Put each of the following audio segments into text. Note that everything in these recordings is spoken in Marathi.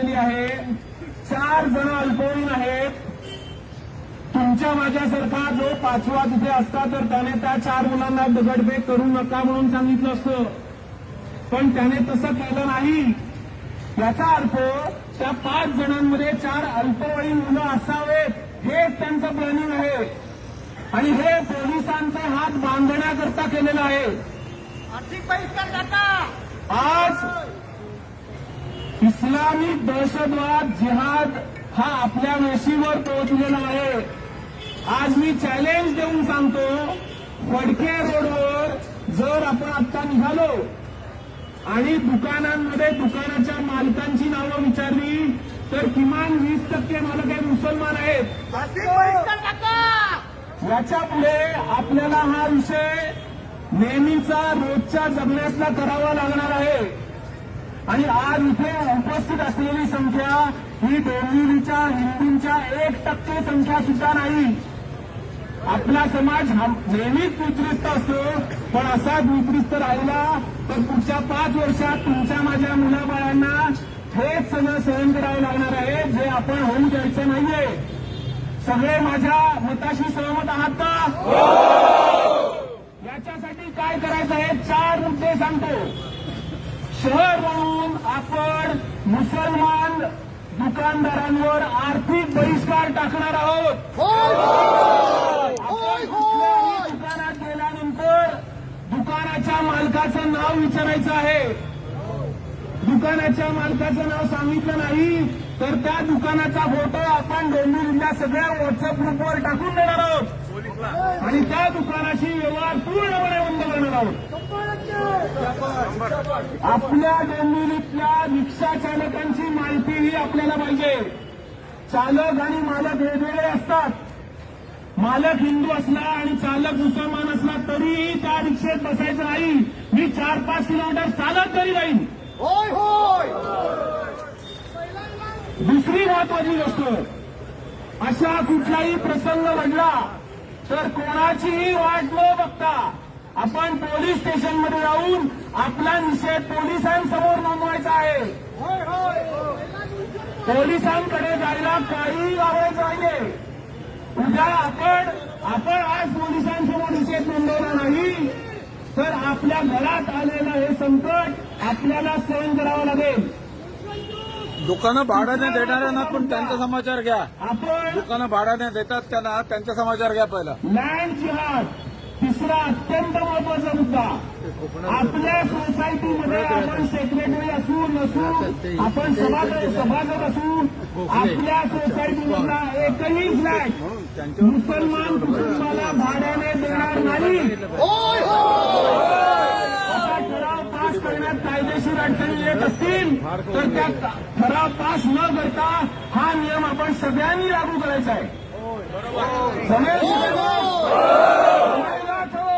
बसलेली आहे. चार जण अल्पवयीन आहेत. तुमच्या माझ्यासारखा जो पाचवा तिथे असता तर त्याने त्या चार मुलांना दगडफेक करू नका म्हणून सांगितलं असतं. पण त्याने तसं केलं नाही. याचा अर्थ त्या पाच जणांमध्ये चार अल्पवयीन मुलं असावेत हे त्यांचं प्लॅनिंग आहे. आणि हे पोलिसांचे हात बांधण्याकरता केलेलं आहे. आज इस्लामिक दहशतवाद जिहाद हा आपल्या वेशीवर पोहोचलेला आहे. आज मी चॅलेंज देऊन सांगतो फडके रोडवर जर आपण आता निघालो आणि दुकानांमध्ये दुकानाच्या मालकांची नावं विचारली तर किमान वीस टक्के मालक हे मुसलमान आहेत. आर्थिक याच्यापुढे आपल्याला हा विषय नेहमीचा रोजच्या जगण्यातला करावा लागणार आहे. आणि आज इथे उपस्थित असलेली संख्या ही डोंबिवलीच्या हिंदूंच्या एक टक्के संख्या सुद्धा नाही. आपला समाज हा नेहमीच निकृष्ट असतो पण असाच निकृष्ट राहिला तर पुढच्या पाच वर्षात तुमच्या माझ्या मुलाबाळांना हेच सगळं सहन करावं लागणार आहे जे आपण होऊ द्यायचं नाहीये. सगळे माझ्या मताशी सहमत आहात का? याच्यासाठी काय करायचं आहे चार मुद्दे सांगतो. शहर म्हणून आपण मुसलमान दुकानदारांवर आर्थिक बहिष्कार टाकणार आहोत. दुकानात गेल्यानंतर दुकानाच्या मालकाचं नाव विचारायचं आहे. दुकानाच्या मालकाचं नाव सांगितलं नाही तर त्या दुकानाचा फोटो आपण डोंबिवलीच्या सगळ्या व्हॉट्सअप ग्रुपवर टाकून देणार आहोत. आणि त्या दुकानाची व्यवहार पूर्णपणे बंद करणार आहोत. आपल्या डोंबिवलीतल्या रिक्षा चालकांची माहितीही आपल्याला पाहिजे. चालक आणि मालक वेगवेगळे असतात. मालक हिंदू असला आणि चालक मुसलमान असला तरीही त्या रिक्षेत बसायचं नाही. मी चार पाच किलोमीटर चालत तरी जाईन. होय होय. दुसरी महत्वाची गोष्ट अशा कुठलाही प्रसंग घडला तर कोणाचीही वाट न बघता आपण पोलीस स्टेशनमध्ये जाऊन आपला निषेध पोलिसांसमोर नोंदवायचा आहे. पोलिसांकडे जायला काही लावायचं नाहीये. उद्या आपण आपण आज पोलिसांसमोर निषेध नोंदवला नाही. तर आपल्या घरात आलेलं हे संकट आपल्याला सहन करावं लागेल. दुकानं भाड्याने देणाऱ्यांना पण त्यांचा समाचार घ्या. आपण दुकानं भाड्याने देतात त्यांना त्यांचा समाचार घ्या पहिला. लँड जिहाद. तिसरा अत्यंत महत्त्वाचा मुद्दा. आपल्या सोसायटीमध्ये आपण सेक्रेटरी असू नसू आपण सभासद सभासद असू आपल्या सोसायटीमधला एकही फ्लॅट मुसलमान कुटुंबाला भाड्याने देणार नाही. असा ठराव पास करण्यात कायदेशीर अडचणी येत असतील तर त्या ठराव पास न करता हा नियम आपण सगळ्यांनी लागू करायचा आहे जमेल सगळ्यांना? जमेलच हो.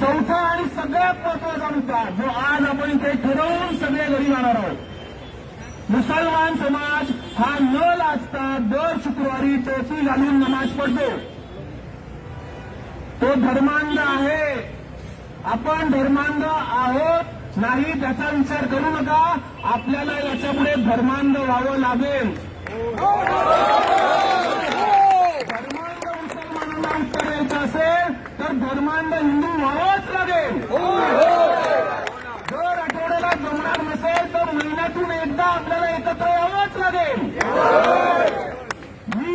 चौथा आणि सगळ्यात महत्त्वाचा मुद्दा जो आज आपण इथे ठरवून सगळे घरी जाणार आहोत. मुसलमान समाज हा न लाजता दर शुक्रवारी टोपी घालून नमाज पडतो तो धर्मांध आहे. आपण धर्मांध आहोत नाही त्याचा विचार करू नका. आपल्याला याच्यापुढे धर्मांध व्हावं लागेल. धर्मांध मुसलमानांना उत्तर द्यायचं असेल तर धर्मांध हिंदू व्हावाच लागेल. जर आठवड्याला जमणार नसेल तर महिन्यातून एकदा आपल्याला एकत्र यावंच लागेल. मी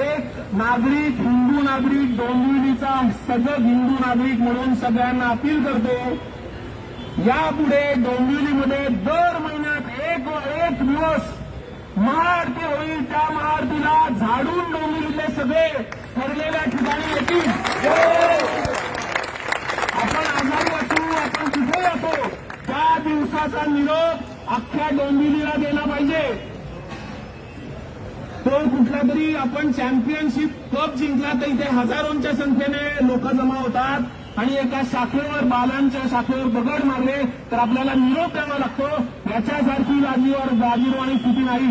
एक नागरिक हिंदू नागरिक डोंबिवलीचा सजग हिंदू नागरिक म्हणून सगळ्यांना अपील करतो यापुढे डोंबिवलीमध्ये दर महिन्यात एक एक दिवस महाआरती होईल. त्या महाआरतीला झाडून डोंबिवलीतले सगळे ठरलेल्या ठिकाणी येतील. आपण आजारी असू आपण कुठेही असो त्या दिवसाचा निरोप अख्ख्या डोंबिवलीला दिला पाहिजे. तो कुठला तरी आपण चॅम्पियनशिप कप जिंकला तर इथे हजारोंच्या संख्येने लोक जमा होतात आणि एका शाखेवर बालांच्या शाखेवर दगड मारले तर आपल्याला निरोप द्यावा लागतो. याच्यासारखी बाजीवर बाजीरवाणी स्थिती नाही.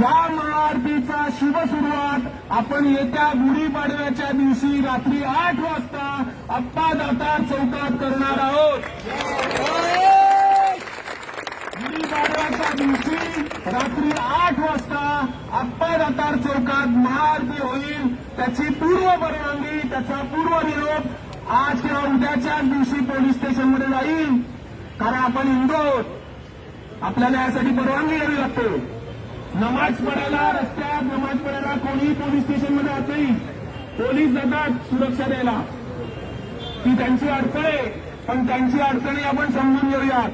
या महाआरतीचा शुभ सुरुवात आपण येत्या गुढीपाडव्याच्या दिवशी रात्री आठ वाजता अप्पा दातार चौकात करणार आहोत. दिवशी रात्री आठ वाजता अप्पा दातार चौकात महाआरती होईल. त्याची पूर्व परवानगी त्याचा पूर्व निरोप आज किंवा उद्याच्याच दिवशी पोलीस स्टेशनमध्ये जाईल. कारण आपण हिंदू आहोत आपल्याला यासाठी परवानगी घ्यावी लागते. नमाज पडायला रस्त्यात नमाज पडायला कोणीही पोलीस स्टेशनमध्ये जात नाही. पोलीस जातात सुरक्षा द्यायला. ती त्यांची अडचण आहे. पण त्यांची अडचणी आपण समजून घेऊयात.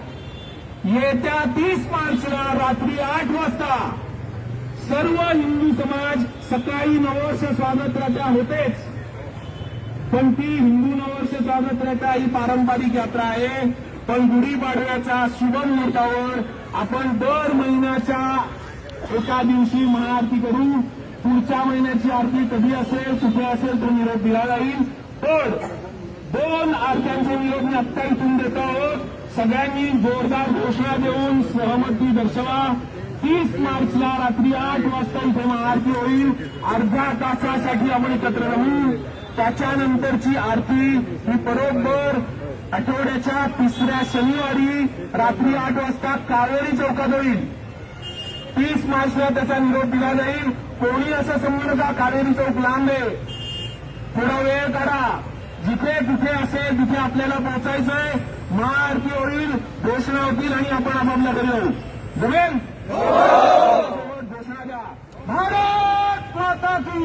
येत्या तीस मार्चला रात्री आठ वाजता सर्व हिंदू समाज सकाळी नववर्ष स्वागत होतेच. पण ती हिंदू नववर्ष स्वागत ही पारंपरिक यात्रा आहे. पण गुढीपाडव्याच्या शुभ मुहूर्तावर आपण दर महिन्याच्या एका दिवशी महाआरती करू पुढच्या महिन्याची आरती कधी असेल कुठे असेल तो निरोप दिला जाईल. पण दोन आरत्यांचा निरोप मी आत्ता इथून देत आहोत. सगळ्यांनी जोरदार घोषणा देऊन सहमती दर्शवा. तीस मार्चला रात्री आठ वाजता इथे महाआरती होईल. अर्ध्या तासासाठी आपण एकत्र राहू. त्याच्यानंतरची आरती ही बरोबर आठवड्याच्या तिसऱ्या शनिवारी रात्री आठ वाजता कावेरी चौकात होईल. तीस मार्चला त्याचा निरोप दिला जाईल. कोणी असं समजू नका कावेरी चौक लांब आहे? थोडा वेळ काढा. जिथे कुठे असेल तिथे आपल्याला पोहोचायचंय. महाआरती होईल घोषणा होतील आणि आपण आपापल्या घरी जाऊ जमेल? हो! घोषणा द्या. भारत माता की